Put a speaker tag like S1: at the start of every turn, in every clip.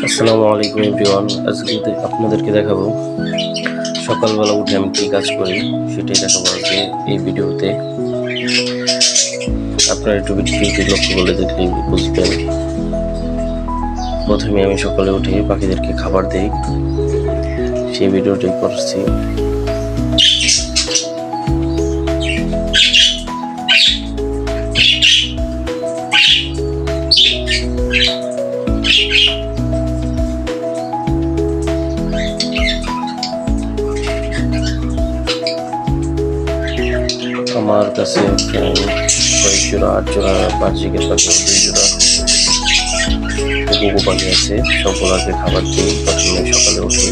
S1: আসসালামু আলাইকুম এভরিওয়ান। আজকে আপনাদেরকে দেখাবো, সকালবেলা উঠে আমি কী কাজ করি সেটাই দেখাবো আজকে এই ভিডিওতে। আপনারা একটু ভিডিওটি লক্ষ্য করলে দেখলে বুঝবেন। প্রথমে আমি সকালে উঠে পাখিদেরকে খাবার দিই। সেই ভিডিওটি করছি। আমার কাছে প্রায় কয়েক জোড়া আট জোড়া বার্জিকের পাখি ও দুই জোড়া গুগু পাখি আছে সবগুলোকে খাবার দিই প্রথমে সকালে উঠে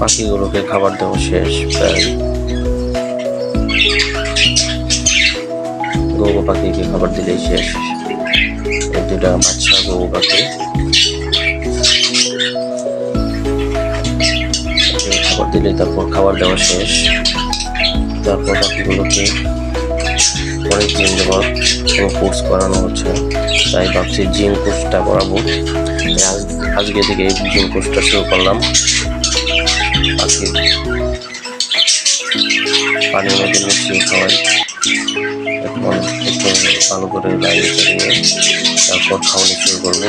S1: পাখিগুলোকে খাবার দেওয়া শেষ, প্রায়। গরু পাখিকে খাবার দিলেই শেষ। দুটা বাচ্চা গরু পাখি। খাবার দিলে তারপর খাবার দেওয়া শেষ। তারপর পাখিগুলোকে অনেক দিন যাবৎ কোনো কোর্স করানো হচ্ছে। তাই ভাবছি জিম কোর্সটা করাবো। আজ- আজকে থেকে জিম কোর্সটা শুরু করলাম। পাখির পানির মধ্যে মিশিয়ে খাওয়াই। এখন একটু ভালো করে চালিয়ে তারপর খাওয়ানো শুরু করব।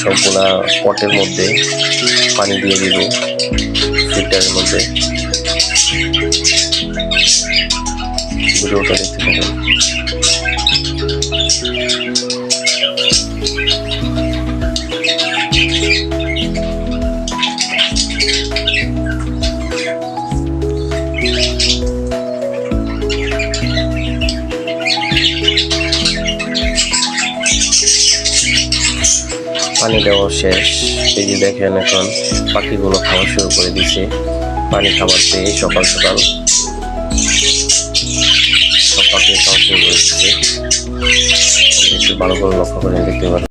S1: সবগুলা পটের মধ্যে পানি দিয়ে দিব, ফিল্টারের মধ্যে। ভিডিওটা দেখতে পাবেন পানি দেওয়া শেষ। এই যে দেখেন এখন পাখিগুলো খাওয়া শুরু করে দিছে। পানি খাবার পেয়ে সকাল সকাল সব পাখি খাওয়া শুরু করে দিচ্ছে ভালো করে লক্ষ্য করে দেখতে পারেন।